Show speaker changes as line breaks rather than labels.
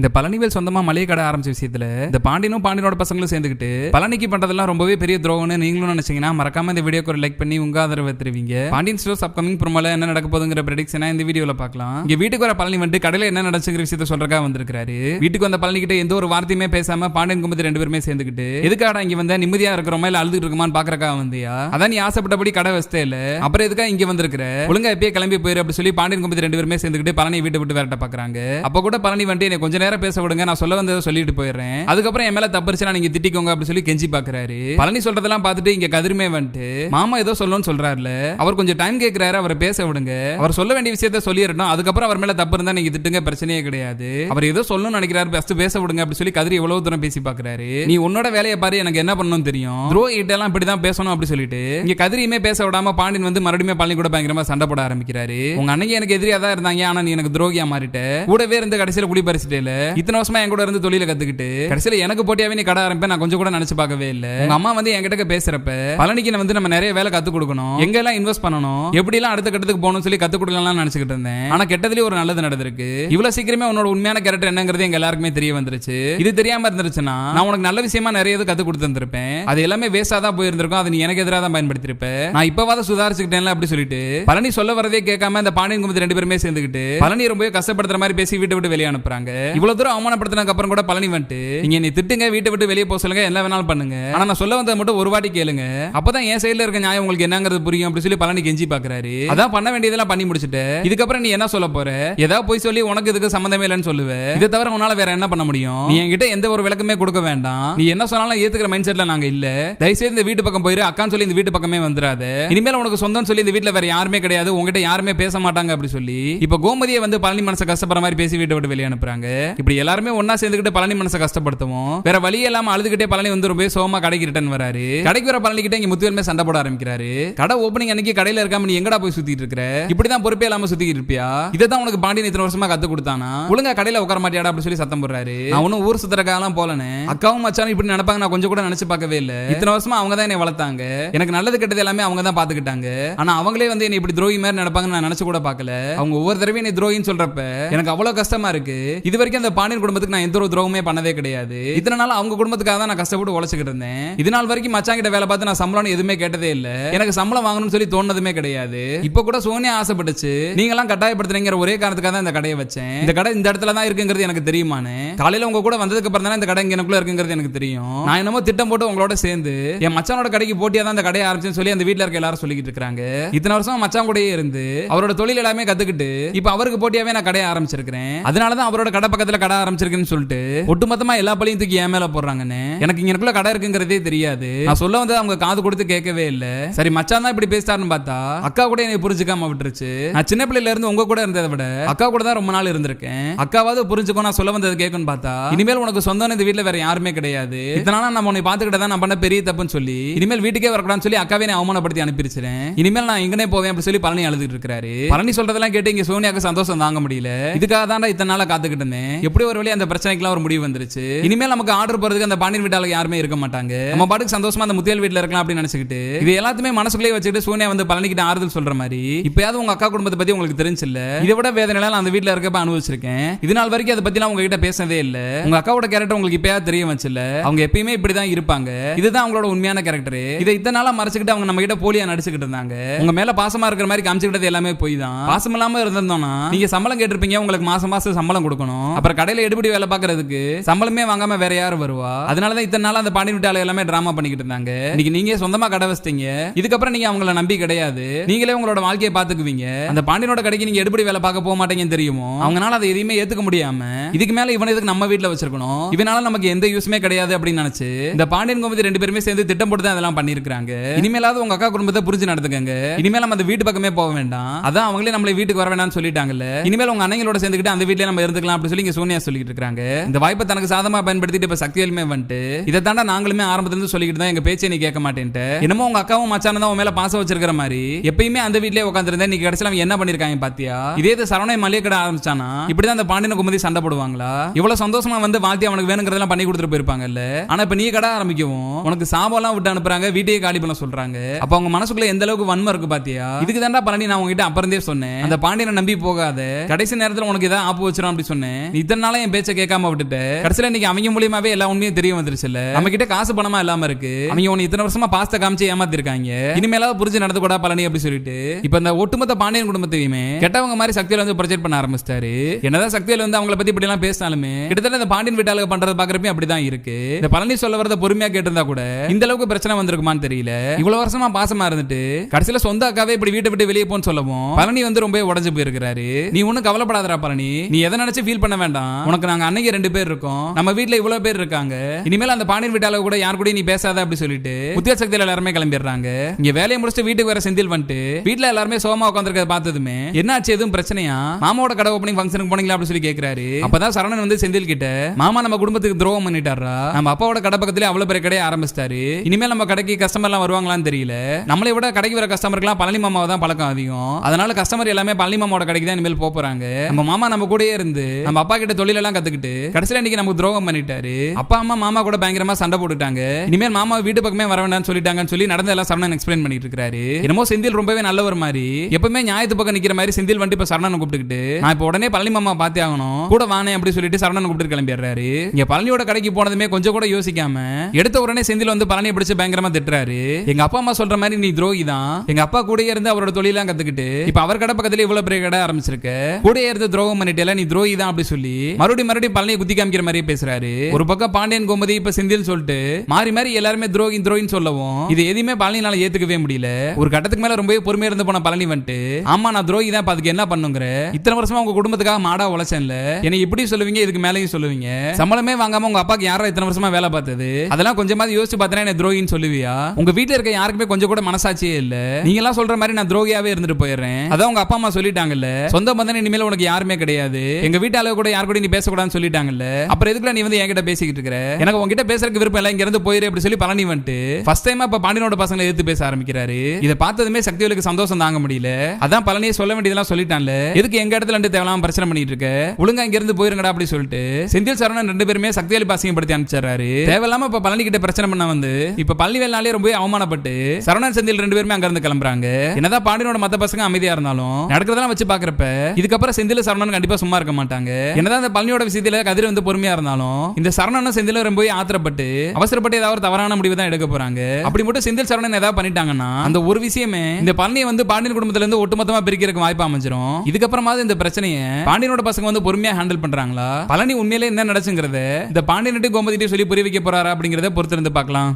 இந்த பழனிவேல் சொந்தமா மளிகை கடை ஆரம்பிச்ச விஷயத்துல இந்த பாண்டியனும் பாண்டியனோட பசங்களும் சேர்ந்துக்கிட்டு பழனிக்கு பண்றதெல்லாம் ரொம்பவே பெரிய துரோகம்னு நீங்களும் நினைச்சீங்கன்னா மறக்காம இந்த வீடியோக்கு ஒரு லைக் பண்ணி உங்க ஆதரவை தருவீங்க. பாண்டியன் ஸ்டோர்ஸ் அப்கமிங் ப்ரோமோல என்ன நடக்க போதுங்கிற ப்ரெடிக்ஷனா இந்த வீடியோல பார்க்கலாம். இங்க வீட்டுக்கு வர பழனி வந்து கடையில என்ன நடந்துச்சுங்கிற விஷயத்த சொல்றக்கா வந்திருக்காரு வீட்டுக்கு வந்த பழனி கிட்ட எந்த ஒரு வார்த்தையுமே பேசாம பாண்டியன் கும்பத்தி ரெண்டு பேருமே சேர்ந்துக்கிட்டு எதுக்காடா இங்க வந்த? நிம்மதியா இருக்கிறோமா? இல்ல அழுதுட்டு இருக்குமான்னு பாக்குறக்கா வந்தியா? அதான் நீ ஆசைப்பட்டபடி கடை வசதே இல்ல. அப்புறம் எதுக்கா இங்க வந்திருக்கிற? ஒழுங்கா எப்பயே கிளம்பி போயிரு. அப்படி சொல்லி பாண்டியன் கும்பத்தி ரெண்டு பேருமே சேர்ந்துக்கிட்டு பழனி வீட்டை விட்டு விரட்ட பாக்குறாங்க. அப்ப கூட பழனி வந்து என்னை கொஞ்ச நேரம் பேச விடுங்க நான் சொல்ல வந்ததை சொல்லிட்டு போயிடுறேன். அதுக்கப்புறம் என் மேல தப்பிருச்சுனா நீங்க திட்டிக்கோங்க அப்படின்னு சொல்லி கெஞ்சி பாக்குறாரு. பழனி சொல்றதெல்லாம் பார்த்துட்டு இங்க கதிருமே வந்துட்டு மாமா ஏதோ சொல்லணும்னு சொல்றாருல அவர் கொஞ்சம் டைம் கேட்கிறாரு அவரை பேச விடுங்க. அவர் சொல்ல வேண்டிய விஷயத்த சொல்லிடணும் அதுக்கப்புறம் அவர் மேல தப்பு இருந்தா நீங்க திட்டுங்க பிரச்சனையே கிடையாது. அவர் ஏதோ சொல்லணும்னு நினைக்கிறாரு பெஸ்ட் பேச விடுங்க அப்படின்னு சொல்லி கதிரி எவ்வளவு தூரம் பேசி பாக்குறாரு. நீ உன்னோட வேலையை பாரு எனக்கு என்ன பண்ணணும் தெரியும். துரோகி கிட்ட எல்லாம் இப்படிதான் பேசணும் அப்படி சொல்லிட்டு இங்க கதிரியுமே பேச விடாம பாண்டியன் வந்து மறுபடியும் பழனி கூட பயங்கரமா சண்டை போட ஆரம்பிக்கிறாரு. உங்க அன்னைக்கு எனக்கு எதிரியா தான் இருந்தாங்க ஆனா நீ எனக்கு துரோகியா மாறிட்ட. கூடவே இருந்து கடைசியில குடி பறிச்சிட்டேல இத்தனை வருஷமா என் கூட இருந்து தொழில கத்துக்கிட்டு கடைசியில எனக்கு போட்டியாவே நீ கடை ஆரம்பிப்பேன் நான் கொஞ்சம் கூட நினைச்சு பார்க்கவே இல்ல. உங்க அம்மா வந்து என்கிட்ட பேசுறப்ப பழனிக்கு வந்து நம்ம நிறைய வேலை கத்து கொடுக்கணும். எங்க எல்லாம் இன்வெஸ்ட் பண்ணணும்? எப்படி எல்லாம் அடுத்த கட்டத்துக்கு போகணும்னு சொல்லி கத்து கொடுக்கலாம் நினைச்சுக்கிட்டு இருந்தேன். ஆனா கெட்டதுலயே ஒரு நல்லது நடந்திருக்கு. இவ்வளவு சீக்கிரமே உன்னோட உண்மையான கேரக்டர் என்னங்கிறது எங்க எல்லாருக்குமே தெரிய வந்துருச்சு. இது தெரியாம இருந்துருச்சுன்னா நான் உனக்கு நல்ல விஷயமா நிறைய இது கத்து கொடுத்துருப்பேன் அது எல்லாமே வேஸ்டா தான் போயிருந்திருக்கும். அது நீ எனக்கு எதிராக தான் பயன்படுத்திருப்ப. நான் இப்பவாத சுதாரிச்சுக்கிட்டேன்ல அப்படி சொல்லிட்டு பழனி சொல்ல வரதே கேட்காம இந்த பாண்டியன் கும்பத்து ரெண்டு பேருமே சேர்ந்துக்கிட்டு பழனி ரொம்ப கஷ்டப்படுத்துற மாதிரி பேசி வீட்டை விட்டு வெளியே அனுப்புறாங்க. இவ்வளவு தூரம் அவமானப்படுத்தினதுக்கு அப்புறம் கூட பழனி வந்துட்டு நீங்க நீ திட்டுங்க வீட்டை விட்டு வெளியே போக சொல்லுங்க என்ன வேணாலும் பண்ணுங்க. ஆனா நான் சொல்ல வந்ததை மட்டும் ஒரு வாட்டி கேளுங்க. அப்பதான் என் சைடுல இருக்க நியாயம் உங்களுக்கு என்னங்கிறது புரியும் அப்படின்னு சொல்லி பழனி கெஞ்சி பாக்குறாரு. அதான் பண்ண வேண்டியதெல்லாம் பண்ணி முடிச்சுட்டு. இதுக்கப்புறம் நீ என்ன சொல்ல போற? ஏதாவது போய் சொல்லி உனக்கு இதுக்கு சம்மந்தமே இல்லைன்னு சொல்லுவ. இதை தவிர உன்னால வேற என்ன பண்ண முடியும்? நீ என்கிட்ட எந்த ஒரு விளக்கமே கொடுக்க வேண்டாம். நீ என்ன சொன்னாலும் ஏத்துக்கிற மைண்ட் செட்ல நாங்க இல்ல. தயவுசெய்து இந்த வீட்டு பக்கம் போயிரு. அக்கான்னு சொல்லி இந்த வீட்டு பக்கமே வந்துடாத இனிமேல் உனக்கு சொந்தம் சொல்லி இந்த வீட்டுல வேற யாருமே கிடையாது. உங்ககிட்ட யாருமே பேச மாட்டாங்க அப்படி சொல்லி இப்ப கோமதியை வந்து பழனி மனசை கஷ்டப்படுற மாதிரி பேசி வீட்டை விட்டு வெளியே அனுப்புறாங்க. இப்படி எல்லாருமே ஒன்னா சேர்ந்துக்கிட்டு பழனி மனசை கஷ்டப்படுத்துவோம். வேற வழி இல்லாம அழுதுகிட்டே பழனி வந்து ரொம்ப சோமா கடைக்கு ரிட்டர்ன் வராரு. கடைக்கு வர பழனி கிட்ட இங்க முத்துவேலுமே சண்டை போட ஆரம்பிக்கிறாரு. கடை ஓப்பனிங் அன்னைக்கு கடையில இருக்காம நீ எங்கடா போய் சுத்திட்டு இருக்கிற? இப்படிதான் பொறுப்பே இல்லாம சுத்திட்டு இருப்பியா? இதான் உனக்கு பாண்டியன் இத்தனை வருஷமா கத்து கொடுத்தானா? ஒழுங்கா கடையில உட்கார மாட்டியாடா அப்படி சொல்லி சத்தம் போடுறாரு. நான் ஊர் சுத்தரக்காலாம் போலனே அக்காவும் மச்சானும் இப்படி நடப்பாங்க நான் கொஞ்சம் கூட நினைச்சு பார்க்கவே இல்ல. இத்தனை வருஷமா அவங்க தான் என்னை வளர்த்தாங்க. எனக்கு நல்லது கெட்டது எல்லாமே அவங்க தான் பாத்துக்கிட்டாங்க ஆனா அவங்களே வந்து என்னை இப்படி துரோகி மாதிரி நடப்பாங்கன்னு நான் நினைச்சு கூட பார்க்கல. அவங்க ஒவ்வொரு தடவையும் என்னை துரோகின்னு சொல்றப்ப எனக்கு அவ்வளவு கஷ்டமா இருக்கு. இது வரைக்கும் அந்த பாண்டியன் குடும்பத்துக்கு நான் எந்த ஒரு துரோகமே பண்ணதே கிடையாது. இத்தனை நாள் அவங்க குடும்பத்துக்காக தான் நான் கஷ்டப்பட்டு உழைச்சிக்கிட்டு இருந்தேன். இது நாள் வரைக்கும் மச்சான் கிட்ட வேலை பார்த்து நான் சம்பளம் எதுவுமே கேட்டதே இல்ல. எனக்கு சம்பளம் வாங்கணும்னு சொல்லி தோணுனதுமே கிடையாது. இப்ப கூட சோனியா ஆசைப்பட்டுச்சு நீங்க எல்லாம் கட்டாயப்படுத்துறீங்கிற ஒரே காரணத்துக்காக தான் இந்த கடையை வச்சேன். இந்த கடை இந்த இடத்துல தான் இருக்குங்கிறது எனக்கு தெரியுமானு காலையில உங்க கூட வந்ததுக்கு அப்புறம் தானே இந்த கடை எனக்குள்ள இருக்குங்கிறது எனக்கு தெரியும். நான் என்னமோ திட்டம் போட்டு உங்களோட சேர்ந்து என் மச்சானோட கடைக்கு போட்டியா தான் இந்த கடையை ஆரம்பிச்சுன்னு சொல்லி அந்த வீட்டுல இருக்க எல்லாரும் சொல்லிக்கிட்டு இருக்காங்க இத்தனை வருஷம் மச்சான் கூடயே இருந்து அவரோட தொழில் எல்லாமே கத்துக்கிட்டு இப்ப அவருக்கு போட்டியாவே நான் கடையை ஆரம்பிச்சிருக்கிறேன். அதனாலதான் அவரோட கடை பக்கத்துல கடை ஆரம்பிச்சிருக்கேன்னு சொல்லிட்டு ஒட்டுமொத்தமா எல்லா பழியும் தூக்கி ஏன் மேல போடுறாங்கன்னு. எனக்கு இங்க எனக்குள்ள கடை இருக்குங்கிறதே தெரியாது. நான் சொல்ல வந்து அவங்க காது கொடுத்து கேட்கவே இல்ல. சரி மச்சான் தான் இப்படி பேசிட்டாருன்னு பார்த்தா அக்கா கூட என்னை புரிஞ்சுக்காம விட்டுருச்சு. நான் சின்ன பிள்ளையில இருந்து உங்க கூட இருந்ததை விட அக்கா கூட தான் ரொம்ப நாள் இருந்திருக்கேன். அக்காவது புரிஞ்சுக்கோ நான் சொல்ல வந்தது கேட்கும்னு பார்த்தா இனிமேல் உனக்கு சொந்தம் இந்த வீட்ல வேற யாருமே கிடையாது. இதனால நம்ம உன்னை பாத்துக்கிட்ட தான் நான் பண்ண பெரிய தப்புன்னு சொல்லி இனிமேல் வீட்டுக்கே வரக்கூடாதுன்னு சொல்லி அக்காவே நான் அவமானப்படுத்தி அனுப்பிச்சிருச்சேன் இனிமேல் நான் எங்கனே போவேன் அப்படி சொல்லி பழனி அழுதுட்டு இருக்காரு பழனி சொல்றதெல்லாம் கேட்டு இங்க சோனியாக்கு சந்தோஷம் தாங்க முடியல. இதுக்காக தான் இத்தனை நாளா காத்துக்கிட்டு இருந்தேன். எப்படி ஒரு வழி அந்த பிரச்சனைக்குலாம் ஒரு முடிவு வந்துருச்சு? இனிமேல் நமக்கு ஆர்டர் போறதுக்கு அந்த பாண்டியன் வீட்டால யாருமே இருக்க மாட்டாங்க. நம்ம பாட்டுக்கு சந்தோஷமா அந்த முத்தியல் வீட்ல இருக்கலாம் அப்படின்னு நினைச்சுக்கிட்டு இது எல்லாத்தையுமே மனசுக்குள்ளே வச்சுக்கிட்டு சூனியா வந்து பழனிக்கிட்ட ஆறுதல் சொல்ற மாதிரி இப்பயாவது உங்க அக்கா குடும்பத்தை பத்தி உங்களுக்கு தெரிஞ்சில்ல? இதை விட வேதனை அந்த வீட்ல இருக்கப்ப அனுபவிச்சிருக்கேன். இது நாள் வரைக்கும் அதை பத்தி உங்ககிட்ட பேசவே இல்ல. உங்க அக்காவோட கேரக்டர் உங்களுக்கு இப்பயாவது தெரிய வச்சுல அவங்க எப்பயுமே இப்படிதான் இருப்பாங்க. இதுதான் அவங்களோட உண்மையான கேரக்டர் இதை இத்தனை நாளா மறைச்சுக்கிட்டு அவங்க நம்ம கிட்ட போலியா நடிச்சுக்கிட்டு இருந்தாங்க. உங்க மேல பாசமா இருக்கிற மாதிரி காமிச்சுக்கிட்டது எல்லாமே போய் தான் பாசம் இல்லாம இருந்திருந்தோம்னா நீங்க சம்பளம் கேட்டிருப்பீங்க உங்களுக்கு மாசம் மாசம் சம்பளம் கொடுக்கணும். அப்புறம் கடையில எடுபடி வேலை பாக்குறதுக்கு சம்பளமே வாங்காம வேற யாரு வருவா? அதனாலதான் இத்தனை நாள் அந்த பாண்டியன் வீட்டாளர் எல்லாமே டிராமா பண்ணிக்கிட்டு இருந்தாங்க. இன்னைக்கு நீங்க சொந்தமா கடை வச்சிட்டீங்க. இதுக்கப்புறம் நீங்க அவங்கள நம்பி கிடையாது. நீங்களே உங்களோட வாழ்க்கையை பாத்துக்குவீங்க அந்த பாண்டியனோட கடைக்கு நீங்க எடுபடி வேலை பார்க்க போக மாட்டீங்கன்னு தெரியுமோ? அவங்களால அதை எதையுமே ஏத்துக்க முடியாம இதுக்கு மேல இவனை இதுக்கு நம்ம வீட்டுல வச்சிருக்கணும்? இவனால நமக்கு எந்த யூஸ்மே கிடையாது அப்படின்னு நினைச்சு இந்த பாண்டியன் கோமதி ரெண்டு பேருமே சேர்ந்து திட்டம் போட்டு தான் இதெல்லாம் பண்ணிருக்காங்க இனிமேலாவது உங்க அக்கா குடும்பத்தை புரிஞ்சு நடத்துக்கங்க இனிமேல் நம்ம அந்த வீட்டு பக்கமே போக வேண்டாம். அதான் அவங்களே நம்மளை வீட்டுக்கு வர வேண்டாம்னு சொல்லிட்டாங்கல்ல. இனிமேல் உங்க அண்ணங்களோட சேர்ந்துக்கிட்டு அந்த வீட்லயே நம்ம இருந்துக்கலாம் அப்படி சொல்லி சோனியா சொல்லிட்டு இருக்காங்க. இந்த வாய்ப்பை தனக்கு சாதமா பயன்படுத்திட்டு இப்ப சக்திவேலுமே வந்துட்டு இதை தாண்டா நாங்களுமே ஆரம்பத்துல இருந்து சொல்லிக்கிட்டு தான் எங்க பேச்சை நீ கேட்க மாட்டேன்ட்டு. என்னமோ உங்க அக்காவும் மச்சானும் தான் உன் மேல பாசம் வச்சிருக்கிற மாதிரி எப்பயுமே அந்த வீட்லயே உட்காந்துருந்தேன் நீ கடைசியில் என்ன பண்ணிருக்காங்க பாத்தியா? இதே இது சரவணை மளிகை கடை ஆரம்பிச்சானா? இப்படிதான் அந்த பாண்டியன குமதி சண்டை போடுவாங்களா? இவ்வளவு சந்தோஷமா வந்து வாழ்த்தி அவனுக்கு வேணுங்கிறதெல்லாம் பண்ணி கொடுத்துட்டு போயிருப்பாங்கல்ல? ஆனா இப்ப நீ கடை ஆரம்பிக்கவும் உனக்கு சாபம்லாம் விட்டு அனுப்புறாங்க வீட்டையே காலி பண்ண சொல்றாங்க. அப்ப அவங்க மனசுக்குள்ள எந்த அளவுக்கு வன்மம் இருக்கு பாத்தியா? இதுக்கு தாண்டா பழனி நான் உங்ககிட்ட அப்புறந்தே சொன்னேன். அந்த பாண்டியனை நம்பி போகாத. கடைசி நேரத்துல உனக்கு ஏதாவது ஆப்பு வச்சிடும் அப்படி சொன்னேன். நீ இத்தனை என் பேச்ச கேட்காம விட்டுட்டு கடைசியில இன்னைக்கு அவங்க மூலியமாவே எல்லா உண்மையும் தெரிய வந்துருச்சுல்ல நம்ம கிட்ட காசு பணமா இல்லாம இருக்கு. அவங்க உன்னை இத்தனை வருஷமா பாஸ்த காமிச்சு ஏமாத்திருக்காங்க. இனிமேலாவது புரிஞ்சு நடந்து கூட பழனி அப்படி சொல்லிட்டு. இப்ப இந்த ஒட்டுமொத்த பாண்டியன் குடும்பத்தையுமே கெட்டவங்க மாதிரி சக்தியில வந்து ப்ரொஜெக்ட் பண்ண ஆரம்பிச்சிட்டாரு. என்னதான் சக்தியில வந்து அவங்கள பத்தி இப்படி எல்லாம் பேசினாலுமே கிட்டத்தட்ட இந்த பாண்டியன் வீட்டாளுக்கு பண்றது பாக்குறப்ப அப்படிதான் இருக்கு. இந்த பழனி சொல்ல வரத பொறுமையா கேட்டிருந்தா கூட இந்த அளவுக்கு பிரச்சனை வந்திருக்குமான்னு தெரியல. இவ்வளவு வருஷமா பாசமா இருந்துட்டு கடைசியில சொந்த அக்காவே இப்படி வீட்டை விட்டு வெளியே போன்னு சொல்லவும் பழனி வந்து ரொம்ப உடஞ்சு போயிருக்கிறாரு. நீ ஒன்னும் கவலைப்படாதரா பழனி. நீ எதை நினைச்சு ஃபீல் பண்ண வேண்டாம். வேண்டாம். உனக்கு நாங்க அன்னைக்கு ரெண்டு பேர் இருக்கோம். நம்ம வீட்டுல இவ்வளவு பேர் இருக்காங்க. இனிமேல் அந்த பாண்டியன் வீட்டால கூட யார் கூட நீ பேசாத அப்படி சொல்லிட்டு புத்திய சக்தியில எல்லாருமே கிளம்பிடுறாங்க. இங்க வேலையை முடிச்சுட்டு வீட்டுக்கு வேற செந்தில் வந்துட்டு வீட்டுல எல்லாருமே சோமா உட்காந்துருக்கிறத பார்த்ததுமே என்னாச்சு எதுவும் பிரச்சனையா? மாமாவோட கடை ஓப்பனிங் ஃபங்க்ஷனுக்கு போனீங்களா அப்படி சொல்லி கேக்குறாரு. அப்பதான் சரணன் வந்து செந்தில் கிட்ட மாமா நம்ம குடும்பத்துக்கு துரோகம் பண்ணிட்டாரா? நம்ம அப்பாவோட கடை பக்கத்துல அவ்வளவு பெரிய கடையை ஆரம்பிச்சிட்டாரு. இனிமேல் நம்ம கடைக்கு கஸ்டமர் எல்லாம் வருவாங்களான்னு தெரியல. நம்மளை விட கடைக்கு வர கஸ்டமருக்குலாம் பழனி மாமாவை தான் பழக்கம் அதிகம். அதனால கஸ்டமர் எல்லாமே பழனி மாமாவோட கடைக்கு தான் இனிமேல் போறாங்க. நம்ம மாமா நம்ம கூடயே இருந்து நம்ம அப்பா கிட்ட தொழில் எல்லாம் கத்துக்கிட்டு கடைசியில இன்னைக்கு நமக்கு துரோகம் பண்ணிட்டாரு. அப்பா அம்மா மாமா கூட பயங்கரமா சண்டை போட்டுட்டாங்க இனிமேல் மாமா வீட்டு பக்கமே வர வேண்டாம்னு சொல்லிட்டாங்கன்னு சொல்லி நடந்த எல்லாம் சரணன் எக்ஸ்பிளைன் பண்ணிட்டு இருக்காரு. என்னமோ செந்தில் ரொம்பவே நல்லவர் மாதிரி. எப்பவுமே நியாயத்து பக்கம் நிக்கிற மாதிரி செந்தில் வந்து இப்ப சரணன் கூப்பிட்டுக்கிட்டு நான் இப்ப உடனே பழனி மாமா பார்த்தே ஆகணும். கூட வானே அப்படி சொல்லிட்டு சரணன் கூப்பிட்டு கிளம்பிடுறாரு. இங்க பழனியோட கடைக்கு போனதுமே கொஞ்சம் கூட யோசிக்காம எடுத்த உடனே செந்தில் வந்து பழனியை பிடிச்சு பயங்கரமா திட்டுறாரு. எங்க அப்பா அம்மா சொல்ற மாதிரி நீ துரோகி தான். எங்க அப்பா கூடயே இருந்து அவரோட தொழிலாம் கத்துக்கிட்டு இப்ப அவர் கடை பக்கத்துல இவ்வளவு பெரிய கடை ஆரம்பிச்சிருக்க. கூட இருந்து துரோகம் பண்ணிட்டேல நீ துரோகி தான் அப்படி சொல்லி மறுபடியும் மறுபடியும் பழனியை குத்தி காமிக்கிற மாதிரியே பேசுறாரு. ஒரு பக்கம் பாண்டியன் கோமதி இப்ப செந்தில் சொல்லிட்டு மாறி மாறி எல்லாருமே துரோகி துரோகின்னு சொல்லவும் இது எதுவுமே பழனினால ஏத்துக்கவே முடியல. ஒரு கட்டத்துக்கு மேல ரொம்பவே பொறுமையா இருந்து போன பழனி வந்துட்டு ஆமா நான் துரோகி தான் அதுக்கு என்ன பண்ணுங்கிற? இத்தனை வருஷமா உங்க குடும்பத்துக்காக மாடா உழைச்சேன்ல. என்னை இப்படி சொல்லுவீங்க இதுக்கு மேலேயும் சொல்லுவீங்க? சம்பளமே வாங்காம உங்க அப்பாக்கு யாரா இத்தனை வருஷமா வேலை பார்த்தது? அதெல்லாம் கொஞ்சமாவது யோசிச்சு பார்த்தா என்ன துரோகின்னு சொல்லுவியா? உங்க வீட்டுல இருக்க யாருக்குமே கொஞ்சம் கூட மனசாட்சியே இல்ல. நீங்க எல்லாம் சொல்ற மாதிரி நான் துரோகியாவே இருந்துட்டு போயிடுறேன். அதான் உங்க அப்பா அம்மா சொல்லிட்டாங்கல்ல சொந்த பந்தம் இனிமேல் உனக்கு யாருமே கிடையாது. எங்க வீட்டு அளவு கூட யார் கூட நீ பேசக்கூடாதுன்னு சொல்லிட்டாங்கல்ல? அப்புறம் எதுக்குல நீ வந்து என்கிட்ட பேசிக்கிட்டு இருக்கிற எனக்கு உங்ககிட்ட பேசுறதுக்கு விருப்பம் இல்ல இங்க இருந்து போயிரு அப்படி சொல்லி பழனி வந்துட்டு ஃபர்ஸ்ட் டைம் இப்ப பாண்டியனோட பசங்களை எதிர்த்து பேச ஆரம்பிக்கிறாரு. இதை பார்த்ததுமே சக்திகளுக்கு சந்தோஷம் தாங்க முடியல. அதான் பழனியை சொல்ல வேண்டியதெல்லாம் சொல்லிட்டான்ல. எதுக்கு எங்க இடத்துல இருந்து தேவையில்லாம பிரச்சனை பண்ணிட்டு இருக்க? ஒழுங்கா இங்க இருந்து போயிருங்கடா அப்படி சொல்லிட்டு செந்தில் சரவணன் ரெண்டு பேருமே சக்திவேலி பாசிங்கப்படுத்தி அனுப்பிச்சாரு தேவையில்லாம இப்ப பழனி கிட்ட பிரச்சனை பண்ண வந்து இப்ப பழனிவேல்னாலே ரொம்ப அவமானப்பட்டு சரவணன் செந்தில் ரெண்டு பேருமே அங்க இருந்து கிளம்புறாங்க. என்னதான் பாண்டியனோட மத்த பசங்க அமைதியா இருந்தாலும் நடக்கிறதெல்லாம் வச்சு பாக்குறப்ப இதுக்கப்புறம் செந்தில் சரவணன் கண்டிப்பா சும்மா இருக்க மாட்டாங்க. என்னதான் இந்த பழனியோட விஷயத்துல கதிர் வந்து பொறுமையா இருந்தாலும் இந்த சரணனும் செந்திலும் ரொம்ப ஆத்திரப்பட்டு அவசரப்பட்டு ஏதாவது ஒரு தவறான முடிவு தான் எடுக்க போறாங்க. அப்படி மட்டும் செந்தில் சரணன் ஏதாவது பண்ணிட்டாங்கன்னா அந்த ஒரு விஷயமே இந்த பழனியை வந்து பாண்டியன் குடும்பத்துல இருந்து ஒட்டுமொத்தமா பிரிக்கிறதுக்கு வாய்ப்பு அமைஞ்சிரும். இதுக்கப்புறமாவது இந்த பிரச்சனையை பாண்டியனோட பசங்க வந்து பொறுமையா ஹேண்டில் பண்றாங்களா? பழனி உண்மையிலே என்ன நடச்சுங்கிறத இந்த பாண்டியன்ட்டு கோமதிட்டு சொல்லி புரிய வைக்க போறாரா அப்படிங்கறத பொறுத்திருந்து பார்க்கலாம்.